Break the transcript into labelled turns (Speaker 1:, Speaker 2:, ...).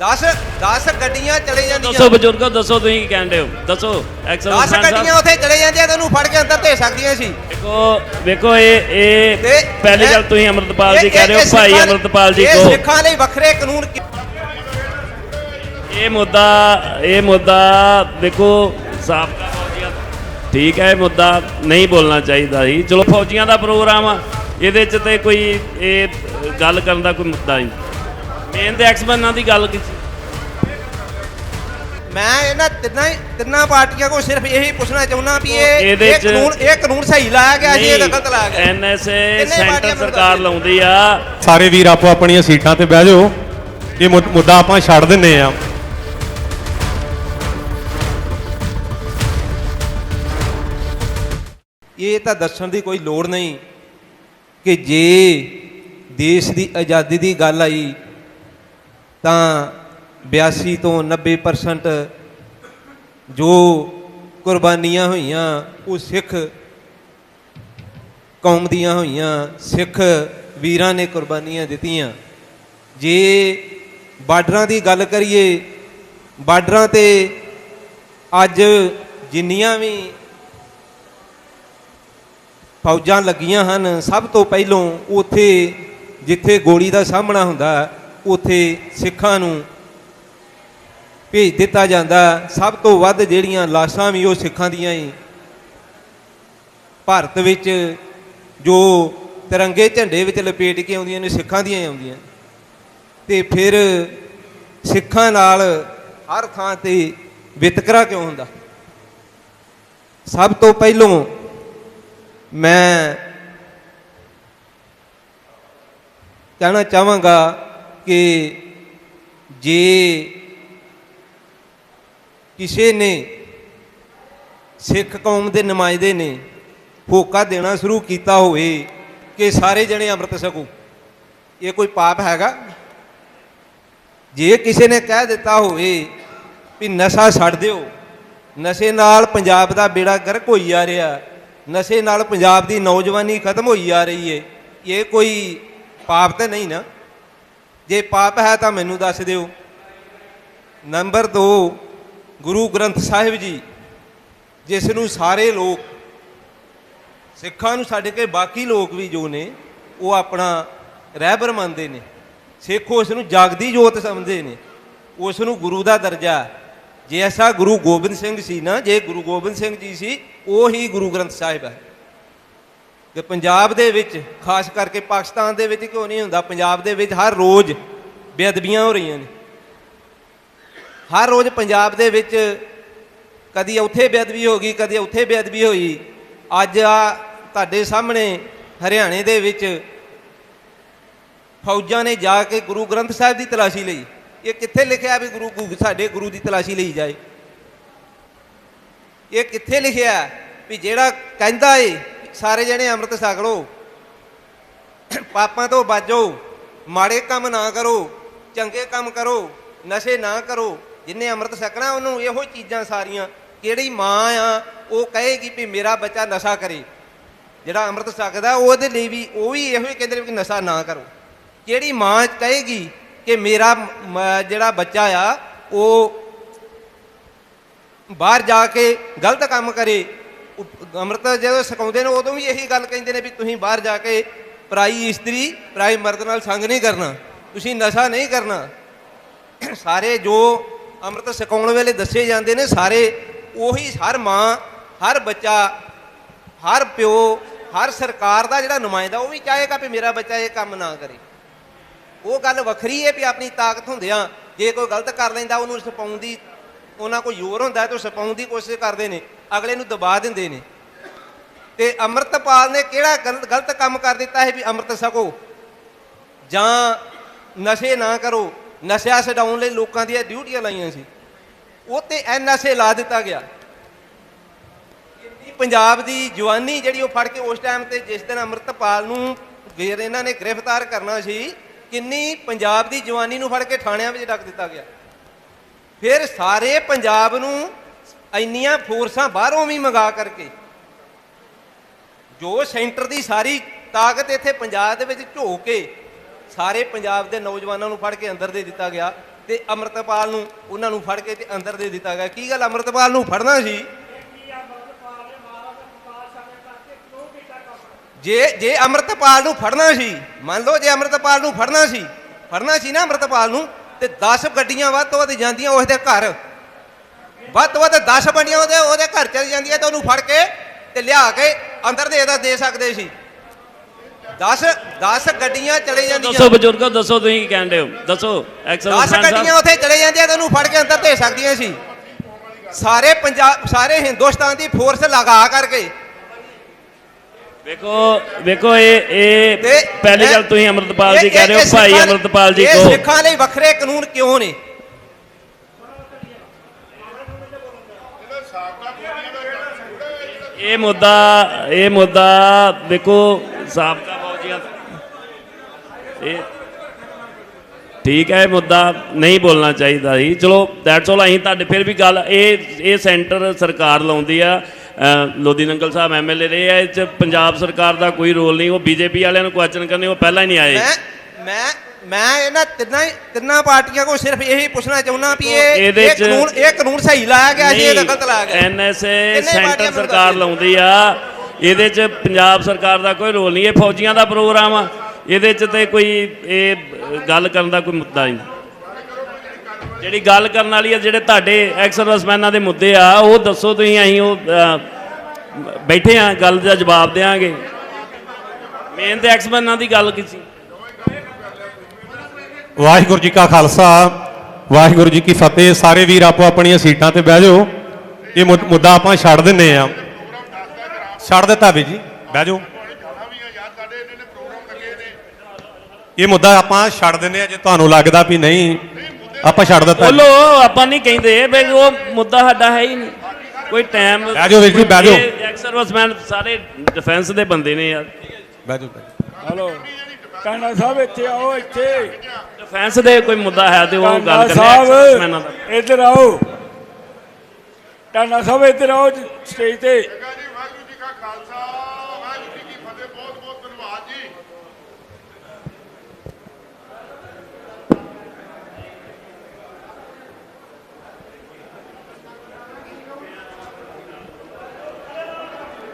Speaker 1: 10 10 ਗੱਡੀਆਂ ਚਲੇ ਜਾਂਦੀਆਂ।
Speaker 2: ਦੱਸੋ ਬਜ਼ੁਰਗੋ ਦੱਸੋ ਤੁਸੀਂ ਕੀ ਕਹਿੰਦੇ ਹੋ? ਦੱਸੋ
Speaker 1: 10
Speaker 2: ਐਕਸਲੈਂਸ
Speaker 1: ਗੱਡੀਆਂ
Speaker 2: ਸਾਹਿਬ
Speaker 1: ਉੱਥੇ ਚਲੇ ਜਾਂਦੀਆਂ ਤੈਨੂੰ ਫੜ ਕੇ ਅੰਦਰ ਦੇ ਸਕਦੀਆਂ ਸੀ।
Speaker 2: ਵੇਖੋ ਵੇਖੋ ਇਹ ਇਹ
Speaker 1: ਤੇ
Speaker 2: ਪਹਿਲੀ
Speaker 1: ਇਹ-
Speaker 2: ਗੱਲ ਤੁਸੀਂ ਅਮਰਤਪਾਲ ਜੀ
Speaker 1: ਇਹ-
Speaker 2: ਕਹਿ ਰਹੇ ਹੋ
Speaker 1: ਇਹ
Speaker 2: ਭਾਈ
Speaker 1: ਸਿੱਖਾਂ-
Speaker 2: ਅਮਰਤਪਾਲ ਜੀ
Speaker 1: ਇਹ
Speaker 2: ਕੋ
Speaker 1: ਸਿੱਖਾਂ ਲਈ ਵੱਖਰੇ ਕਾਨੂੰਨ ਕੀ-
Speaker 2: ਇਹ ਮੁੱਦਾ ਇਹ ਮੁੱਦਾ ਦੇਖੋ ਸਾਬਕਾ ਫੌਜੀਆਂ ਠੀਕ ਹੈ ਇਹ ਮੁੱਦਾ ਨਹੀਂ ਬੋਲਣਾ ਚਾਹੀਦਾ ਸੀ ਚਲੋ ਫੌਜੀਆਂ ਦਾ ਪ੍ਰੋਗਰਾਮ ਆ। ਇਹਦੇ ਚ ਤੇ ਕੋਈ ਇਹ ਗੱਲ ਕਰਨ ਦਾ ਕੋਈ ਮੁੱਦਾ ਨਹੀਂ। ਮੇਨ ਤੇ ਐਕਸਮੈਨਾਂ ਦੀ ਗੱਲ ਕੀਤੀ।
Speaker 1: ਮੈਂ ਇਹਨਾਂ ਤਿੰਨਾਂ ਹੀ- ਤਿੰਨਾਂ ਪਾਰਟੀਆਂ ਕੋਲ ਸਿਰਫ ਇਹੀ ਪੁੱਛਣਾ ਚਾਹੁੰਦਾ ਵੀ ਇਹ ਇਹ ਕਾਨੂੰਨ ਇਹ ਕਾਨੂੰਨ ਸਹੀ ਲਾਇਆ ਗਿਆ ਜੀ ਇਹ ਗਲਤ ਲਾਇਆ ਗਿਆ।
Speaker 2: ਐਨਐਸਏ ਸੈਂਟਰ ਸਰਕਾਰ ਲਾਉਂਦੀ ਆ।
Speaker 3: ਸਾਰੇ ਵੀਰ ਆਪੋ ਆਪਣੀਆਂ ਸੀਟਾਂ ਤੇ ਬਹਿ ਜਾਓ। ਇਹ ਮੁੱਦ- ਮੁੱਦਾ ਆਪਾਂ ਛੱਡ ਦਿੰਨੇ ਆ।
Speaker 1: ਇਹ ਤਾਂ ਦੱਸਣ ਦੀ ਕੋਈ ਲੋੜ ਨਹੀਂ ਕਿ ਜੇ ਦੇਸ਼ ਦੀ ਆਜ਼ਾਦੀ ਦੀ ਗੱਲ ਆਈ ਤਾਂ 82 ਤੋਂ 90% ਜੋ ਕੁਰਬਾਨੀਆਂ ਹੋਈਆਂ, ਉਹ ਸਿੱਖ ਕੌਮ ਦੀਆਂ ਹੋਈਆਂ, ਸਿੱਖ ਵੀਰਾਂ ਨੇ ਕੁਰਬਾਨੀਆਂ ਦਿੱਤੀਆਂ। ਜੇ ਬਾਰਡਰਾਂ ਦੀ ਗੱਲ ਕਰੀਏ, ਬਾਰਡਰਾਂ ਤੇ ਅੱਜ ਜਿੰਨੀਆਂ ਵੀ ਫੌਜਾਂ ਲੱਗੀਆਂ ਹਨ, ਸਭ ਤੋਂ ਪਹਿਲੋਂ ਉੱਥੇ ਜਿੱਥੇ ਗੋਲੀ ਦਾ ਸਾਹਮਣਾ ਹੁੰਦਾ ਉੱਥੇ ਸਿੱਖਾਂ ਨੂੰ ਭੇਜ ਦਿੱਤਾ ਜਾਂਦਾ। ਸਭ ਤੋਂ ਵੱਧ ਜਿਹੜੀਆਂ ਲਾਸ਼ਾਂ ਵੀ ਉਹ ਸਿੱਖਾਂ ਦੀਆਂ ਹੀ ਭਾਰਤ ਵਿੱਚ ਜੋ ਤਿਰੰਗੇ ਝੰਡੇ ਵਿੱਚ ਲਪੇਟ ਕੇ ਆਉਂਦੀਆਂ ਨੇ, ਸਿੱਖਾਂ ਦੀਆਂ ਹੀ ਆਉਂਦੀਆਂ। ਤੇ ਫਿਰ ਸਿੱਖਾਂ ਨਾਲ ਹਰ ਥਾਂ ਤੇ ਵਿਤਕਰਾ ਕਿਉਂ ਹੁੰਦਾ? ਸਭ ਤੋਂ ਪਹਿਲੋਂ ਮੈਂ ਕਹਿਣਾ ਚਾਹਾਂਗਾ ਕਿ ਜੇ ਕਿਸੇ ਨੇ ਸਿੱਖ ਕੌਮ ਦੇ ਨੁਮਾਇੰਦੇ ਨੇ ਹੋਕਾ ਦੇਣਾ ਸ਼ੁਰੂ ਕੀਤਾ ਹੋਵੇ ਕਿ ਸਾਰੇ ਜਣੇ ਅੰਮ੍ਰਿਤ ਛਕੋ, ਇਹ ਕੋਈ ਪਾਪ ਹੈਗਾ? ਜੇ ਕਿਸੇ ਨੇ ਕਹਿ ਦਿੱਤਾ ਹੋਵੇ ਵੀ ਨਸ਼ਾ ਛੱਡ ਦਿਓ, ਨਸ਼ੇ ਨਾਲ ਪੰਜਾਬ ਦਾ ਬੇੜਾ ਗਰਕ ਹੋਈ ਜਾ ਰਿਹਾ, ਨਸ਼ੇ ਨਾਲ ਪੰਜਾਬ ਦੀ ਨੌਜਵਾਨੀ ਖਤਮ ਹੋਈ ਆ ਰਹੀ ਏ ਇਹ ਕੋਈ ਪਾਪ ਤਾਂ ਨਹੀਂ ਨਾ? ਜੇ ਪਾਪ ਹੈ ਤਾਂ ਮੈਨੂੰ ਦੱਸ ਦਿਓ। ਨੰਬਰ 2 ਗੁਰੂ ਗ੍ਰੰਥ ਸਾਹਿਬ ਜੀ, ਜਿਸ ਨੂੰ ਸਾਰੇ ਲੋਕ, ਸਿੱਖਾਂ ਨੂੰ ਛੱਡ ਕੇ ਬਾਕੀ ਲੋਕ ਵੀ ਜੋ ਨੇ, ਉਹ ਆਪਣਾ ਰਹਿਬਰ ਮੰਨਦੇ ਨੇ। ਸਿੱਖ ਉਸ ਨੂੰ ਜਾਗਦੀ ਜੋਤ ਸਮਝਦੇ ਨੇ। ਉਸ ਨੂੰ ਗੁਰੂ ਦਾ ਦਰਜਾ ਜੇ ਐਸਾ ਗੁਰੂ ਗੋਬਿੰਦ ਸਿੰਘ ਸੀ ਨਾ, ਜੇ ਗੁਰੂ ਗੋਬਿੰਦ ਸਿੰਘ ਜੀ ਸੀ, ਉਹ ਹੀ ਗੁਰੂ ਗ੍ਰੰਥ ਸਾਹਿਬ ਹੈ। ਕਿ ਪੰਜਾਬ ਦੇ ਵਿੱਚ, ਖਾਸ ਕਰਕੇ ਪਾਕਿਸਤਾਨ ਦੇ ਵਿੱਚ ਕਿਉਂ ਨਹੀਂ ਹੁੰਦਾ? ਪੰਜਾਬ ਦੇ ਵਿੱਚ ਹਰ ਰੋਜ਼ ਬੇਅਦਬੀਆਂ ਹੋ ਰਹੀਆਂ ਨੇ। ਹਰ ਰੋਜ਼ ਪੰਜਾਬ ਦੇ ਵਿੱਚ ਕਦੀ ਉੱਥੇ ਬੇਅਦਬੀ ਹੋ ਗਈ, ਕਦੀ ਉੱਥੇ ਬੇਅਦਬੀ ਹੋਈ। ਅੱਜ ਆ ਤੁਹਾਡੇ ਸਾਹਮਣੇ ਹਰਿਆਣੇ ਦੇ ਵਿੱਚ ਫੌਜਾਂ ਨੇ ਜਾ ਕੇ ਗੁਰੂ ਗ੍ਰੰਥ ਸਾਹਿਬ ਦੀ ਤਲਾਸ਼ੀ ਲਈ, ਇਹ ਕਿੱਥੇ ਲਿਖਿਆ ਵੀ ਗੁਰੂ ਗੁਰੂ- ਸਾਡੇ ਗੁਰੂ ਦੀ ਤਲਾਸ਼ੀ ਲਈ ਜਾਏ? ਇਹ ਕਿੱਥੇ ਲਿਖਿਆ ਵੀ ਜਿਹੜਾ ਕਹਿੰਦਾ ਏ ਸਾਰੇ ਜਣੇ ਅੰਮ੍ਰਿਤ ਛਕ ਲਓ। ਪਾਪਾਂ ਤੋਂ ਬਾਜੋ। ਮਾੜੇ ਕੰਮ ਨਾ ਕਰੋ। ਚੰਗੇ ਕੰਮ ਕਰੋ। ਨਸ਼ੇ ਨਾ ਕਰੋ। ਜਿੰਨੇ ਅੰਮ੍ਰਿਤ ਛਕਣਾ ਉਹਨੂੰ ਇਹੋ ਹੀ ਚੀਜ਼ਾਂ ਸਾਰੀਆਂ। ਕਿਹੜੀ ਮਾਂ ਆ, ਉਹ ਕਹੇਗੀ ਵੀ ਮੇਰਾ ਬੱਚਾ ਨਸ਼ਾ ਕਰੇ। ਜਿਹੜਾ ਅੰਮ੍ਰਿਤ ਛਕਦਾ ਉਹਦੇ ਲਈ ਵੀ ਉਹ ਵੀ ਇਹੋ ਹੀ ਕਹਿੰਦੇ ਨੇ ਕਿ ਨਸ਼ਾ ਨਾ ਕਰੋ। ਕਿਹੜੀ ਮਾਂ ਕਹੇਗੀ ਕਿ ਮੇਰਾ ਜਿਹੜਾ ਬੱਚਾ ਆ, ਉਹ ਬਾਹਰ ਜਾ ਕੇ ਗਲਤ ਕੰਮ ਕਰੇ। ਅੰਮ੍ਰਿਤ ਜਦੋਂ ਸਿਖਾਉਂਦੇ ਨੇ, ਉਦੋਂ ਵੀ ਇਹੀ ਗੱਲ ਕਹਿੰਦੇ ਨੇ ਵੀ ਤੁਸੀਂ ਬਾਹਰ ਜਾ ਕੇ ਪਰਾਈ ਇਸਤਰੀ, ਪਰਾਈ ਮਰਦ ਨਾਲ ਸੰਗ ਨਹੀਂ ਕਰਨਾ। ਤੁਸੀਂ ਨਸ਼ਾ ਨਹੀਂ ਕਰਨਾ। ਸਾਰੇ ਜੋ ਅੰਮ੍ਰਿਤ ਸਿਖਾਉਣ ਵੇਲੇ ਦੱਸੇ ਜਾਂਦੇ ਨੇ, ਸਾਰੇ ਉਹੀ ਹਰ ਮਾਂ, ਹਰ ਬੱਚਾ, ਹਰ ਪਿਓ, ਹਰ ਸਰਕਾਰ ਦਾ ਜਿਹੜਾ ਨੁਮਾਇੰਦਾ, ਉਹ ਵੀ ਚਾਹੇਗਾ ਵੀ ਮੇਰਾ ਬੱਚਾ ਇਹ ਕੰਮ ਨਾ ਕਰੇ। ਉਹ ਗੱਲ ਵੱਖਰੀ ਹੈ ਵੀ ਆਪਣੀ ਤਾਕਤ ਹੁੰਦਿਆਂ ਜੇ ਕੋਈ ਗਲਤ ਕਰ ਲੈਂਦਾ, ਉਹਨੂੰ ਛਪਾਉਣ ਦੀ ਉਹਨਾਂ ਕੋਲ ਜ਼ੋਰ ਹੁੰਦਾ ਹੈ ਤਾਂ ਉਹ ਛਪਾਉਣ ਦੀ ਕੋਸ਼ਿਸ਼ ਕਰਦੇ ਨੇ, ਅਗਲੇ ਨੂੰ ਦਬਾ ਦਿੰਦੇ ਨੇ। ਤੇ ਅੰਮ੍ਰਿਤਪਾਲ ਨੇ ਕਿਹੜਾ ਗਲਤ ਗਲਤ ਕੰਮ ਕਰ ਦਿੱਤਾ ਹੈ ਵੀ ਅੰਮ੍ਰਿਤ ਸਕੋ ਜਾਂ ਨਸ਼ੇ ਨਾ ਕਰੋ, ਨਸ਼ਾ ਛਡਾਉਣ ਲਈ ਲੋਕਾਂ ਦੀਆਂ ਡਿਊਟੀਆਂ ਲਾਈਆਂ ਸੀ। ਉਹ ਤੇ ਐਨਐਸਏ ਲਾ ਦਿੱਤਾ ਗਿਆ। ਇੰਨੀ ਪੰਜਾਬ ਦੀ ਜਵਾਨੀ ਜਿਹੜੀ ਉਹ ਫੜ ਕੇ ਉਸ ਟਾਈਮ ਤੇ ਜਿਸ ਦਿਨ ਅੰਮ੍ਰਿਤਪਾਲ ਨੂੰ ਗੇਰ ਇਹਨਾਂ ਨੇ ਗ੍ਰਿਫਤਾਰ ਕਰਨਾ ਸੀ, ਕਿੰਨੀ ਪੰਜਾਬ ਦੀ ਜਵਾਨੀ ਨੂੰ ਫੜ ਕੇ ਥਾਣਿਆਂ ਵਿੱਚ ਡੱਕ ਦਿੱਤਾ ਗਿਆ। ਫਿਰ ਸਾਰੇ ਪੰਜਾਬ ਨੂੰ ਇੰਨੀਆਂ ਫੋਰਸਾਂ ਬਾਹਰੋਂ ਵੀ ਮੰਗਾ ਕਰਕੇ ਜੋ ਸੈਂਟਰ ਦੀ ਸਾਰੀ ਤਾਕਤ ਇੱਥੇ ਪੰਜਾਬ ਦੇ ਵਿੱਚ ਝੋ ਕੇ ਸਾਰੇ ਪੰਜਾਬ ਦੇ ਨੌਜਵਾਨਾਂ ਨੂੰ ਫੜ ਕੇ ਅੰਦਰ ਦੇ ਦਿੱਤਾ ਗਿਆ ਤੇ ਅੰਮ੍ਰਿਤਪਾਲ ਨੂੰ ਉਹਨਾਂ ਨੂੰ ਫੜ ਕੇ ਤੇ ਅੰਦਰ ਦੇ ਦਿੱਤਾ ਗਿਆ। ਕੀ ਗੱਲ ਅੰਮ੍ਰਿਤਪਾਲ ਨੂੰ ਫੜਨਾ ਸੀ? ਜੇ ਜੇ ਅੰਮ੍ਰਿਤਪਾਲ ਨੂੰ ਫੜਨਾ ਸੀ, ਮੰਨ ਲਓ ਜੇ ਅੰਮ੍ਰਿਤਪਾਲ ਨੂੰ ਫੜਨਾ ਸੀ ਫੜਨਾ ਸੀ ਨਾ ਅੰਮ੍ਰਿਤਪਾਲ ਨੂੰ ਤੇ 10 ਗੱਡੀਆਂ ਵੱਧ ਤੋਂ ਵੱਧ ਜਾਂਦੀਆਂ ਉਸ ਦੇ ਘਰ। ਵੱਧ ਤੋਂ ਵੱਧ 10 ਗੱਡੀਆਂ ਉਹਦੇ ਉਹਦੇ ਘਰ ਚਲ ਜਾਂਦੀਆਂ ਤੇ ਉਹਨੂੰ ਫੜ ਕੇ ਤੇ ਲਿਆ ਕੇ ਅੰਦਰ ਦੇ ਦਾ ਦੇ ਸਕਦੇ ਸੀ। 10 10 ਗੱਡੀਆਂ ਚਲੇ ਜਾਂਦੀਆਂ।
Speaker 2: ਦੱਸੋ ਬਜ਼ੁਰਗੋ ਦੱਸੋ ਤੁਸੀਂ ਕੀ ਕਹਿੰਦੇ ਹੋ? ਦੱਸੋ
Speaker 1: 10
Speaker 2: ਐਕਸਲੈਂਸ
Speaker 1: ਗੱਡੀਆਂ ਉੱਥੇ ਚਲੇ ਜਾਂਦੀਆਂ ਤੇ ਉਹਨੂੰ ਫੜ ਕੇ ਅੰਦਰ ਦੇ ਸਕਦੀਆਂ ਸੀ। ਸਾਰੇ ਪੰਜਾਬ ਸਾਰੇ ਹਿੰਦੁਸਤਾਨ ਦੀ ਫੋਰਸ ਲਗਾ ਕਰਕੇ
Speaker 2: ਵੇਖੋ ਵੇਖੋ ਇਹ ਇਹ
Speaker 1: ਤੇ
Speaker 2: ਪਹਿਲੀ ਗੱਲ ਤੁਸੀਂ ਅਮਰਤਪਾਲ ਜੀ ਕਹਿ ਰਹੇ ਹੋ ਭਾਈ ਅਮਰਤਪਾਲ ਜੀ
Speaker 1: ਇਹ
Speaker 2: ਕੋ
Speaker 1: ਸਿੱਖਾਂ ਲਈ ਵੱਖਰੇ ਕਾਨੂੰਨ ਕਿਉਂ ਨੇ?
Speaker 2: ਇਹ ਮੁੱਦਾ ਇਹ ਮੁੱਦਾ ਦੇਖੋ ਸਾਬਕਾ ਫੌਜੀਆਂ ਇਹ ਠੀਕ ਹੈ ਇਹ ਮੁੱਦਾ ਨਹੀਂ ਬੋਲਣਾ ਚਾਹੀਦਾ ਸੀ ਚਲੋ ਦੈਟਸ ਆਲ ਅਸੀਂ ਤੁਹਾਡੇ ਫਿਰ ਵੀ ਗੱਲ ਇਹ ਇਹ ਸੈਂਟਰ ਸਰਕਾਰ ਲਾਉਂਦੀ ਆ। ਲੋਧੀ ਨੰਗਲ ਸਾਹਿਬ ਐਮਐਲਏ ਰਹੇ ਆ ਇਹ ਚ ਪੰਜਾਬ ਸਰਕਾਰ ਦਾ ਕੋਈ ਰੋਲ ਨਹੀਂ ਉਹ ਬੀਜੇਪੀ ਵਾਲਿਆਂ ਨੂੰ ਕੁਐਸਚਨ ਕਰਨੇ ਉਹ ਪਹਿਲਾਂ ਹੀ ਨਹੀਂ ਆਏ।
Speaker 1: ਮੈਂ ਮੈਂ ਮੈਂ ਇਹਨਾਂ ਤਿੰਨਾਂ ਤਿੰਨਾਂ ਪਾਰਟੀਆਂ ਕੋਲ ਸਿਰਫ ਇਹੀ ਪੁੱਛਣਾ ਚਾਹੁੰਦਾ ਵੀ ਇਹ ਇਹ ਕਾਨੂੰਨ ਇਹ ਕਾਨੂੰਨ ਸਹੀ ਲਾਇਆ ਗਿਆ ਸੀ ਇਹ ਗਲਤ ਲਾਇਆ ਗਿਆ।
Speaker 2: ਐਨਐਸਏ ਸੈਂਟਰ ਸਰਕਾਰ ਲਾਉਂਦੀ ਆ ਇਹਦੇ 'ਚ ਪੰਜਾਬ ਸਰਕਾਰ ਦਾ ਕੋਈ ਰੋਲ ਨਹੀਂ ਇਹ ਫੌਜੀਆਂ ਦਾ ਪ੍ਰੋਗਰਾਮ ਆ ਇਹਦੇ 'ਚ ਤੇ ਕੋਈ ਇਹ ਗੱਲ ਕਰਨ ਦਾ ਕੋਈ ਮੁੱਦਾ ਨਹੀਂ। ਜਿਹੜੀ ਗੱਲ ਕਰਨ ਵਾਲੀ ਆ, ਜਿਹੜੇ ਤੁਹਾਡੇ ਐਕਸ ਦੇ ਮੁੱਦੇ ਆ, ਉਹ ਦੱਸੋ ਤੁਸੀਂ, ਅਸੀਂ ਉਹ ਬੈਠੇ ਆ, ਗੱਲ ਦਾ ਜਵਾਬ ਦੇਾਂਗੇ ਮੇਨ ਤੇ ਐਕਸਮੈਨਾਂ ਦੀ ਗੱਲ ਕੀਤੀ।
Speaker 3: ਵਾਹਿਗੁਰੂ ਜੀ ਕਾ ਖਾਲਸਾ, ਵਾਹਿਗੁਰੂ ਜੀ ਕੀ ਫਤਿਹ। ਸਾਰੇ ਵੀਰ ਆਪੋ ਆਪਣੀਆਂ ਸੀਟਾਂ ਤੇ ਬਹਿ ਜਾਓ। ਇਹ ਮੁੱਦਾ ਆਪਾਂ ਛੱਡ ਦਿੰਨੇ ਆ। ਛੱਡ ਦਿੱਤਾ ਵੀ ਜੀ, ਬਹਿ ਜਾਓ। ਇਹ ਮੁੱਦਾ ਆਪਾਂ ਛੱਡ ਦਿੰਨੇ ਆ, ਜੇ ਤੁਹਾਨੂੰ ਲੱਗਦਾ ਵੀ ਨਹੀਂ ਆਪਾਂ ਛੱਡ ਦਿੱਤਾ
Speaker 2: ਬੋਲੋ ਆਪਾਂ ਨਹੀਂ ਕਹਿੰਦੇ ਬਈ ਉਹ ਮੁੱਦਾ ਸਾਡਾ ਹੈ ਹੀ ਨਹੀਂ। ਕੋਈ ਟਾਈਮ
Speaker 3: ਬਹਿ ਜਾਓ ਵੀਰ ਜੀ, ਜਾਓ।
Speaker 2: ਐਕਸ ਸਰਵਿਸਮੈਨ ਸਾਰੇ ਡਿਫੈਂਸ ਦੇ ਬੰਦੇ ਨੇ ਯਾਰ।
Speaker 3: ਬੈਜੋ
Speaker 4: ਹਲੋ ਕਾਂਡਾ ਸਾਹਿਬ ਇੱਥੇ ਆਓ ਇੱਥੇ।
Speaker 2: ਡਿਫੈਂਸ ਦੇ ਕੋਈ ਮੁੱਦਾ ਹੈ ਤੇ ਉਹ ਗੱਲ ਕਰਨੀ ਹੈ
Speaker 4: ਸਾਹਿਬ ਇੱਧਰ ਆਓ। ਕਾਂਡਾ ਸਾਹਿਬ ਇੱਧਰ ਆਓ ਸਟੇਜ ਤੇ।